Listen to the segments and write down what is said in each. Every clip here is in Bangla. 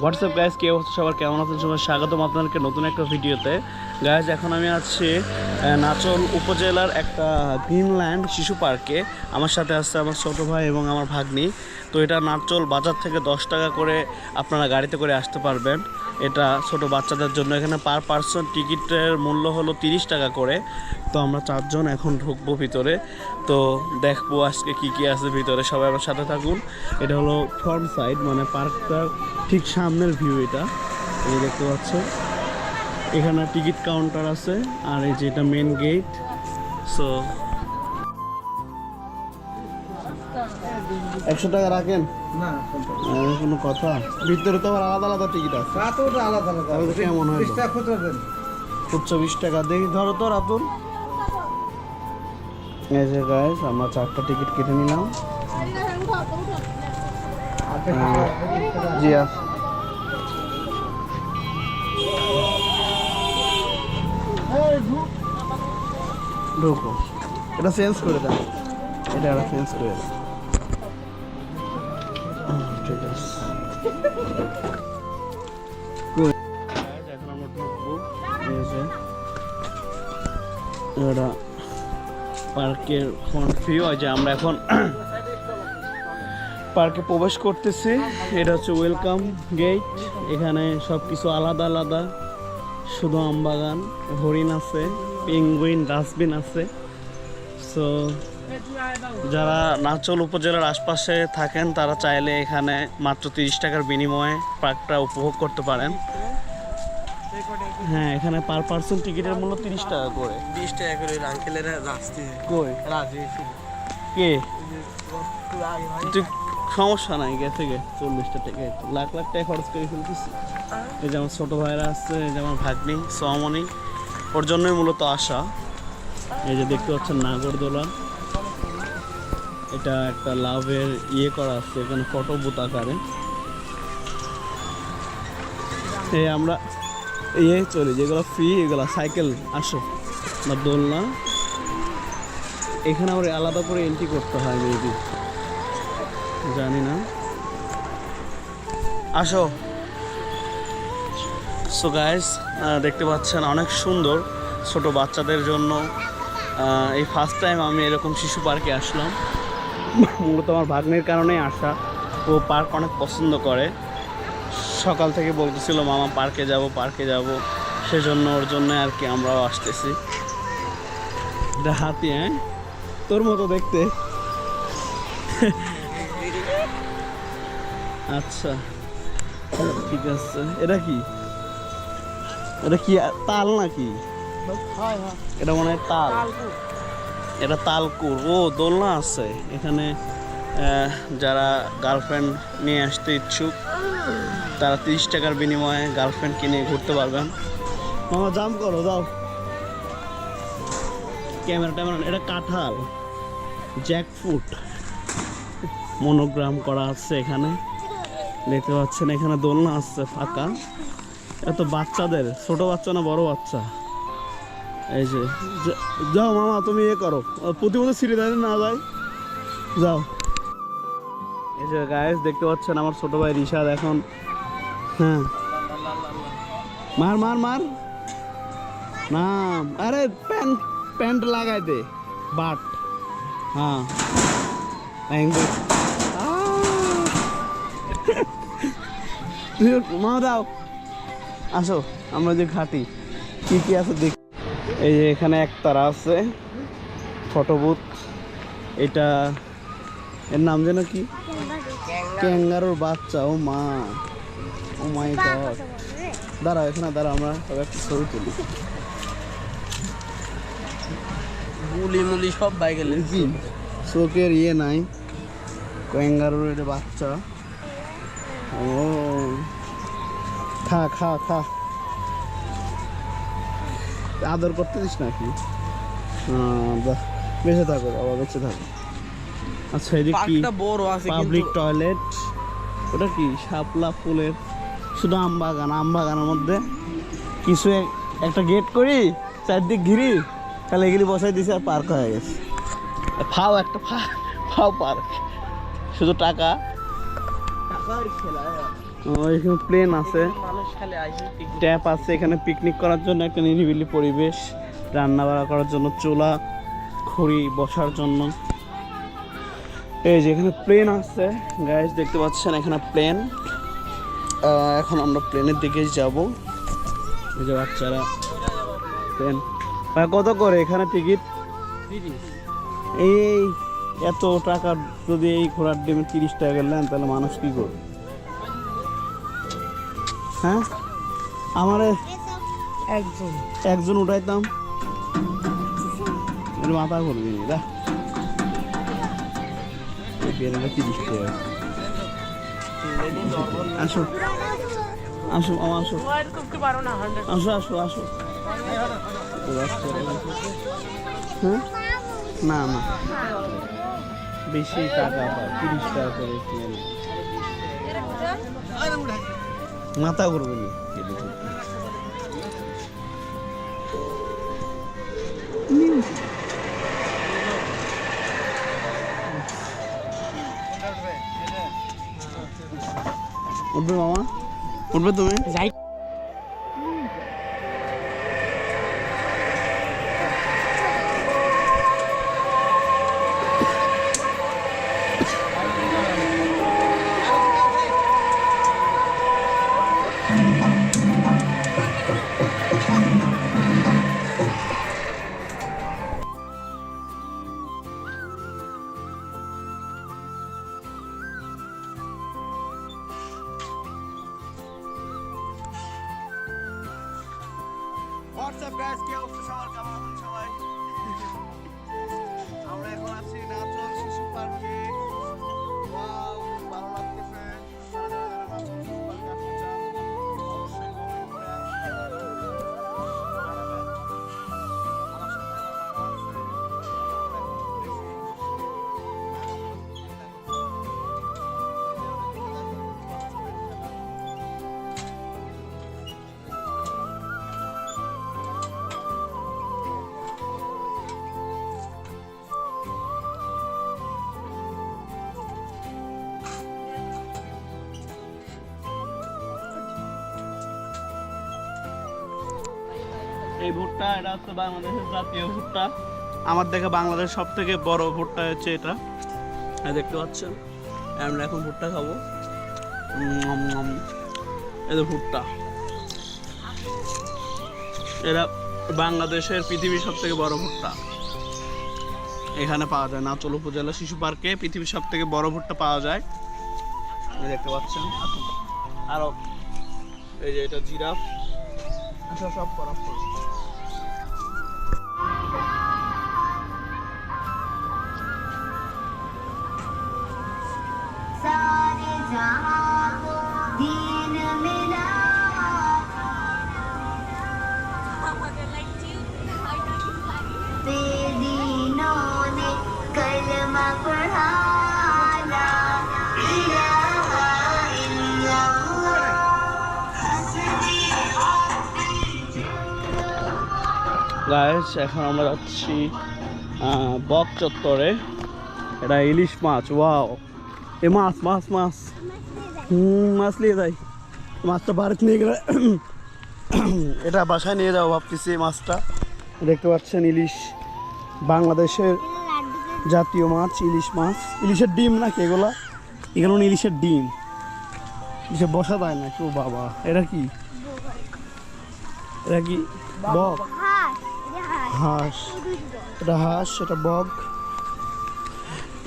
হোয়াটসঅ্যাপ গাইজ কে অবস্থা? সবার কেমন আছেন? সবাই স্বাগতম আপনাদেরকে নতুন একটা ভিডিওতে। গাইজ এখন আমি আছি নাচল উপজেলার একটা গ্রিনল্যান্ড শিশু পার্কে। আমার সাথে আসছে আমার ছোট ভাই এবং আমার ভাগ্নি। তো এটা নাচল বাজার থেকে দশ টাকা করে আপনারা গাড়িতে করে আসতে পারবেন। এটা ছোট বাচ্চাদের জন্য। এখানে পার পার্সন টিকিটের মূল্য হলো তিরিশ টাকা করে। তো আমরা চারজন এখন ঢুকবো ভিতরে। তো দেখব আজকে কি কি আছে ভিতরে। সবাই আমার সাথে থাকুন। এটা হলো ফ্রন্ট সাইড মানে পার্কটার ঠিক সামনের ভিউ এটা। এই দেখতে পাচ্ছ এখানে টিকিট কাউন্টার আছে। আর এই যে এটা মেন গেট সো একশো টাকা রাখেন? না কোনো কথা? ভিতরে তো আবার আলাদা আলাদা টিকিট আছে। তো আলাদা আলাদা। কেমন হলো? খুচরা দেন। খুচরো বিশ টাকা। দেখি ধরো তো রাতুল। এই যে গাইস আমরা চারটা টিকিট কেটে নিলাম। জি আছে ঢুকো। এটা চেঞ্জ করে দেন। এটা একটা চেঞ্জ করে দেন। এখন আমরা ঢুকবো এটা পার্কের ফ্রন্ট ভিউ যে আমরা এখন পার্কে প্রবেশ করতেছি। এটা হচ্ছে ওয়েলকাম গেট এখানে সব কিছু আলাদা আলাদা। শুধু আমবাগান, হরিণ আছে পেঙ্গুইন ডাস্টবিন আছে। সো যারা নাচল উপজেলার আশপাশে থাকেন তারা চাইলে এখানে মাত্র তিরিশ টাকার বিনিময়ে পার্কটা উপভোগ করতে পারেন। হ্যাঁ এখানে পার পার্সন টিকিটের মূল্য তিরিশ টাকা করে। বিশ টাকা করে আঙ্কেলেরা রাস্তে। কই? রাজি কে? তুই সমস্যা নাই গেছে গে। চল্লিশটা টাকা লাখ লাখ টাকা খরচ করে ফেলতেছি। এই যে আমার ছোটো ভাইরা আসছে এই যে আমার ভাগ্নি সোয়ামণি ওর জন্যই মূলত আসা। এই যে দেখতে পাচ্ছেন নাগরদোলা। এটা একটা লাভের ইয়ে করা আছে, এখানে ফটো বুথ আকারে। এই আমরা ইয়ে চলি, যেগুলো ফ্রি এগুলো সাইকেল আসো। বা দোলনা। এখানে আবার আলাদা করে এন্ট্রি করতে হয় মেবি জানি না। আসো। সো গাইস দেখতে পাচ্ছেন অনেক সুন্দর ছোট বাচ্চাদের জন্য। এই ফার্স্ট টাইম আমি এরকম শিশু পার্কে আসলাম। মূলত আমার ভাগ্নের কারণেই আসা ও পার্ক অনেক পছন্দ করে। সকাল থেকে বলতেছিল মামা পার্কে যাব পার্কে যাব। সেজন্য ওর জন্য আর কি আমরাও আসতেছি। এটা হাতি হ্যাঁ? তোর মতো দেখতে। আচ্ছা ঠিক আছে। এটা কি? এটা কি তাল নাকি? এটা মনে হয় তাল। এটা তালকুর। ও, দোলনা আছে। এখানে যারা গার্লফ্রেন্ড নিয়ে আসতে ইচ্ছুক, তারা তিরিশ টাকার বিনিময়ে গার্লফ্রেন্ড কিনে ঘুরতে পারবেন। মামা জাম করো, যাও। ক্যামেরা ট্যামেরা এটা কাঁঠাল। জ্যাকফুট মনোগ্রাম করা আছে এখানে। দেখতে পাচ্ছেন, এখানে দোলনা আসছে ফাঁকা। এত বাচ্চাদের, ছোট বাচ্চা না বড় বাচ্চা? এই যে যাও মামা, তুমি ইয়ে করো। প্রতিমতো সিঁড়ি দেয় না যায় যাও। এই যে গায়েস দেখতে পাচ্ছেন আমার ছোট ভাই রিশাদ এখন। হ্যাঁ। মার মার মার। না আরে, প্যান্ট প্যান্ট লাগাই দে। বাট। হ্যাঁ। মা দাও আসো, আমরা যে ঘাটি। কি কি আছে দেখ এই যে এখানে একতারা আছে ফটো বুথ এটা এর নাম যেন কি? ক্যাঙ্গারোর বাচ্চা ও মা। Oh my God. দাঁড়াও এখানে দাঁড়াও আমরা সবাই একটা ছবি তুলি। মুলি মুলি সব বাইকে কি চোখের ইয়ে নাই। ক্যাঙ্গারোর এটা বাচ্চা। ও। খা খা খা। আদর করতেছিস নাকি আহ, বাহ, বেঁচে থাকো বাবা বেঁচে থাকো। আচ্ছা এদিকে কি? বড় আছে পাবলিক টয়লেট। ওটা কি? শাপলা ফুলের শুধু আম বাগান আম বাগানের মধ্যে? কিছু একটা গেট করি চারদিক ঘিরি তাহলে এগুলি বসাই দিছে আর পার্ক হয়ে গেছে। ফাও একটা ফাও পার্ক। শুধু টাকা। টাকার খেলা এখানে প্লেন আছে। ট্যাপ আছে এখানে পিকনিক করার জন্য, একটা নিরিবিলি পরিবেশ রান্না বাড়া করার জন্য, চুলা খড়ি বসার জন্য। এই যে এখানে প্লেন আছে। গাইস দেখতে পাচ্ছেন এখানে প্লেন এখন আমরা প্লেনের দিকে যাব। এই যে বাচ্চারা প্লেন ভাই কত করে এখানে টিকিট এই, এত টাকা যদি এই ঘোড়ার ডিমে তিরিশ টাকা নেন, তাহলে মানুষ কি করবে? হ্যাঁ? আমার একজন। একজন উঠাইতাম এর মাথা করবি না বেরেটা তিরিশ টাকা। আসো। আসো আমার আসো। আসো আসো আসো। হ্যাঁ? না না। বেশি টাকা তিরিশ টাকা করে। মাথা করবে না। উঠবে মামা? উঠবে তুমি? যাই এই ভুট্টা, এটা হচ্ছে বাংলাদেশের জাতীয় ভুট্টা। আমার দেখে বাংলাদেশ সব থেকে বড় ভুট্টা হচ্ছে এটা। দেখতে পাচ্ছেন, আমরা এখন ভুট্টা খাব। এই ভুট্টা। এরা বাংলাদেশের পৃথিবীর সব থেকে বড় ভুট্টা। এখানে পাওয়া যায় নাচল উপজেলা শিশু পার্কে পৃথিবীর সব থেকে বড় ভুট্টা পাওয়া যায়। দেখতে পাচ্ছেন, আরও এই যে এটা জিরাফ। আচ্ছা সব করা গাইস এখন আমরা যাচ্ছি বক চত্বরে। এটা ইলিশ মাছ ওয়াও এ মাছ মাছ মাছ। মাছ নিয়ে যাই। মাছটা বাড়িতে নিয়ে গেলে এটা বাসায় নিয়ে যাব ভাবতেছি এই মাছটা। দেখতে পাচ্ছেন ইলিশ, বাংলাদেশের জাতীয় মাছ, ইলিশ মাছ। ইলিশের ডিম নাকি এগুলা? এগুলো ইলিশের ডিম। ইলিশে বসা যায় না কেউ বাবা। এটা কি? এটা কি বক? হাঁস এটা হাঁস এটা বগ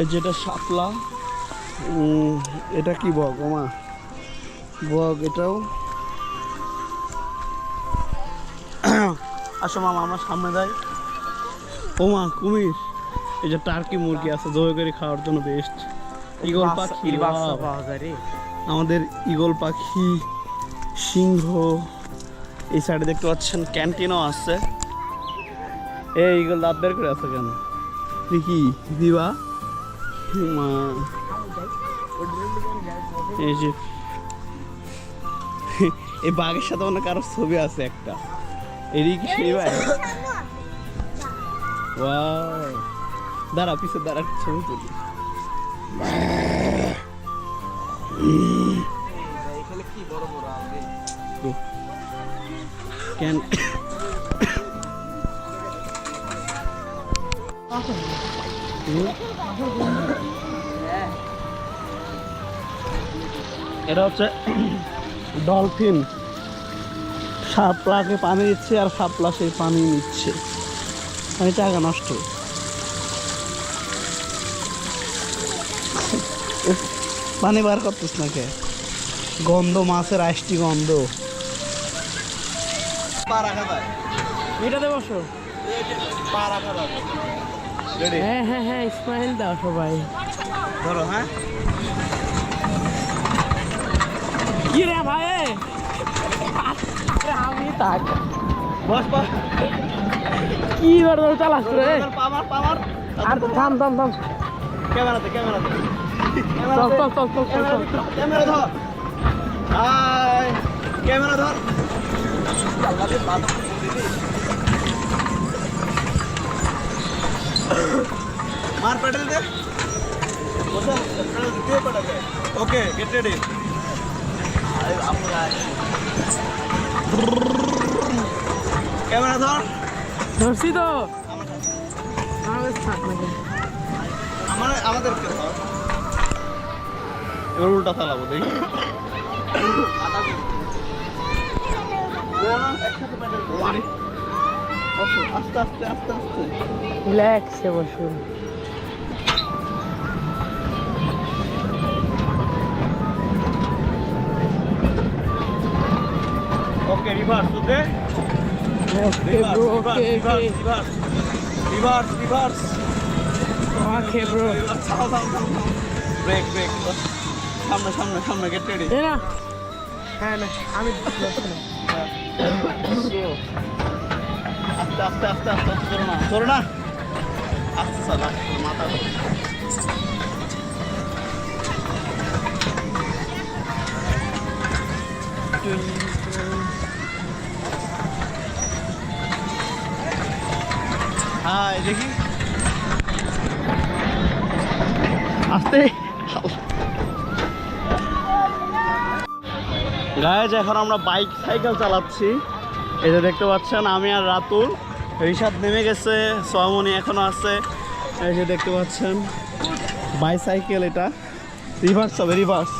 এই যেটা শাপলা এটা কি বগ ওমা? বগ এটাও। আসো মামা আমার সামনে যাই। ওমা কুমির। এই যে টার্কি মুরগি আছে দই করে খাওয়ার জন্য বেস্ট ইগল পাখি পাওয়া যায় রে। আমাদের ইগল পাখি সিংহ। এই সাইডে দেখতে পাচ্ছেন ক্যান্টিনও আছে। এই ইগল দাঁত বের করে আছে কেন? কি দিবা? মা। এই যে এই বাঘের সাথে অনেক কারোর ছবি আছে একটা। এদিকে কি সেই ভাই দাঁড়া পিছে দাঁড়া ছবি তুলি। এখানে এটা হচ্ছে ডলফিন। সাপলাকে পানি দিচ্ছে আর সাপলা সেই পানি নিচ্ছে। আমি টাকা নষ্ট। পানি বার করতেছ না কে? গন্ধ, মাছের আইসটি গন্ধ। পা রাখা যায় এটাতে বসো। পা রাখা রেডি হ্যাঁ হ্যাঁ হ্যাঁ স্মাইল দাও সবাই। ধরো হ্যাঁ? কি রে ভাই? আরে আমি তাক। বস বস। কি বার ধরে চালাস রে? পামার পামার আর থাম থাম থাম। ক্যামেরাতে ক্যামেরাতে। চল চল চল চল চল চল। ক্যামেরা ধর। হাই ক্যামেরা ধর। মার পেডেল দে ওকে গেট রেডি ক্যামেরা ধর ধরছি তো আমার আমাদেরকে ধর এবার উল্টা চালাবো দেখি বসো, আস্তে আস্তে আস্তে আস্তে। রিল্যাক্সে বসুন। Okay reverse okay okay bro okay reverse reverse reverse okay bro brake brake সামনে সামনে সামনে গেট রেডি না। হ্যাঁ না আমি। আস্তে আস্তে আস্তে আস্তে আস্তে, চলো না চলো না। আস্তে চালা মাথা ধরো। হাই, দেখি। আস্তে। গায়ে এখন আমরা বাইক সাইকেল চালাচ্ছি। যে দেখতে পাচ্ছেন, আমি আর রাতুল। রিসাদ নেমে গেছে সোয়ামনি এখনও আছে। এই যে দেখতে পাচ্ছেন বাইসাইকেল এটা। রিভার্স হবে রিভার্স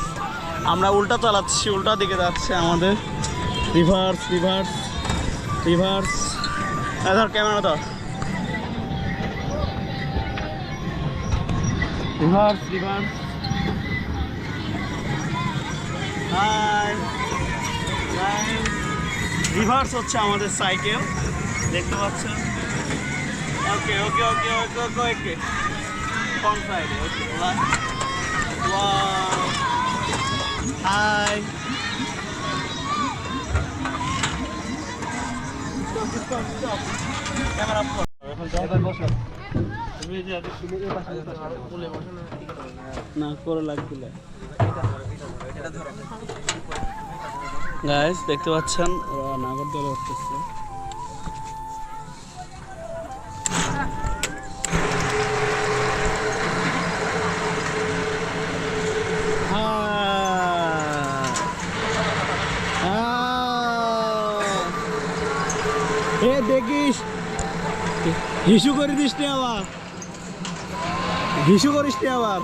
আমরা উল্টা চালাচ্ছি, উল্টা দিকে যাচ্ছে আমাদের। রিভার্স রিভার্স রিভার্স ধর ক্যামেরা ধর। রিভার্স রিভার্স রিভার্স হচ্ছে আমাদের সাইকেল দেখতে পাচ্ছেন? ওকে ওকে ওকে ওকে ওকে ওকে ফ্রন্ট সাইডে ওকে হাই ক্যামেরা এবার বসো তুমি যে না। করে লাগছিল গাইস দেখতে পাচ্ছেন? ওরা নাগরদোলা উঠতেছে। এ দেখিস? হিসু করে দিস আবার। হিসু করিস আবার।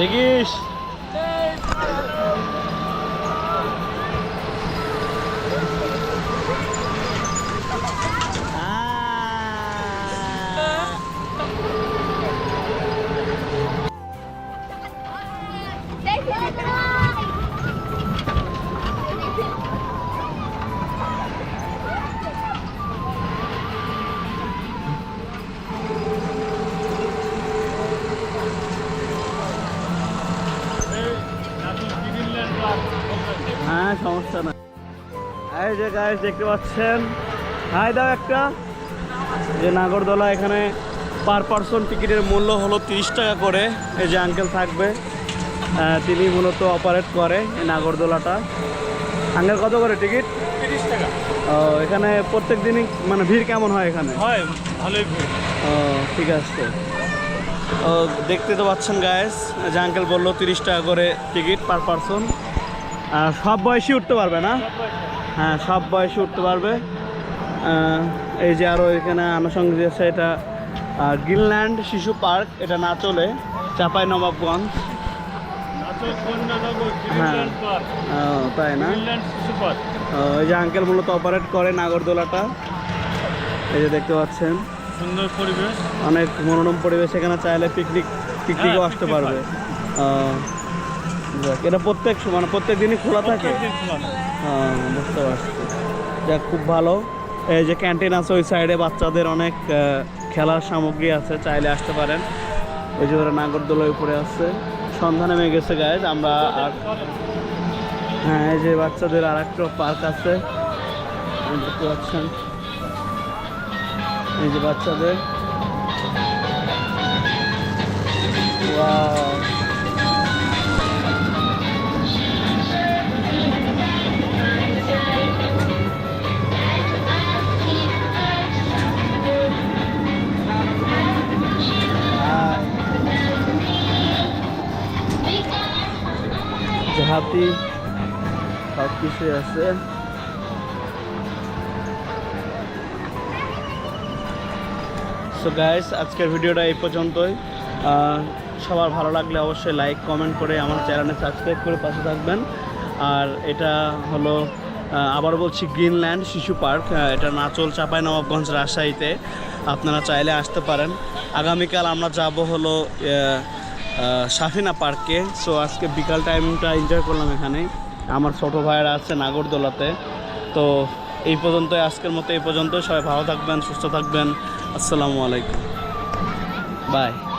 দেখিস এই যে গাইস দেখতে পাচ্ছেন? হাই দাও একটা। যে নাগরদোলা এখানে পার পার্সন টিকিটের মূল্য হলো তিরিশ টাকা করে। এই যে আঙ্কেল থাকবে। তিনি মূলত অপারেট করে এই নাগরদোলাটা। আঙ্গেল কত করে টিকিট তিরিশ টাকা। ও এখানে প্রত্যেক দিনই মানে ভিড় কেমন হয় এখানে? হয় ভালোই ভিড়। ও ঠিক আছে। ও দেখতে তো পাচ্ছেন গায়েস যে আঙ্কেল বলল তিরিশ টাকা করে টিকিট পার পারসন সব বয়সী উঠতে পারবে না? হ্যাঁ সব বয়সে উঠতে পারবে। এই যে আরও এখানে আনুষঙ্গিক আছে এটা গ্রিনল্যান্ড শিশু পার্ক এটা না চলে চাপাই নবাবগঞ্জ। হ্যাঁ। তাই না? এই যে আঙ্কেল মূলত অপারেট করে নাগরদোলাটা। এই যে দেখতে পাচ্ছেন। সুন্দর পরিবেশ। অনেক মনোরম পরিবেশ এখানে চাইলে পিকনিক পিকনিকও হ্যাঁ, আসতে পারবে। আহ, যাক, এটা প্রত্যেক মানে প্রত্যেক দিনই খোলা থাকে? হ্যাঁ, বুঝতে পারছি। যাক খুব ভালো। এই যে ক্যান্টিন আছে ওই সাইডে বাচ্চাদের অনেক খেলার সামগ্রী আছে চাইলে আসতে পারেন। ওই যে ওরা নাগরদোলার উপরে আছে। সন্ধ্যা নেমে গেছে গায়ে আমরা আর হ্যাঁ এই যে বাচ্চাদের আর একটা পার্ক আছে। এই দেখতে পাচ্ছেন। এই যে বাচ্চাদের। Wow. সব কিছুই আছে। সো গাইস আজকের ভিডিওটা এই পর্যন্তই। সবার ভালো লাগলে অবশ্যই লাইক কমেন্ট করে আমার চ্যানেলে সাবস্ক্রাইব করে পাশে থাকবেন। আর এটা হলো আবার বলছি গ্রিনল্যান্ড শিশু পার্ক। এটা নাচল চাপাই নবাবগঞ্জ রাজশাহীতে। আপনারা চাইলে আসতে পারেন। আগামীকাল আমরা যাব হলো সাফিনা পার্কে। সো আজকে বিকাল টাইমটা এনজয় করলাম এখানে আমার ছোটো ভাইয়েরা আছে নাগরদোলাতে। তো, এই পর্যন্ত আজকের মতো এই পর্যন্ত সবাই ভালো থাকবেন, সুস্থ থাকবেন। আসসালামু আলাইকুম। বাই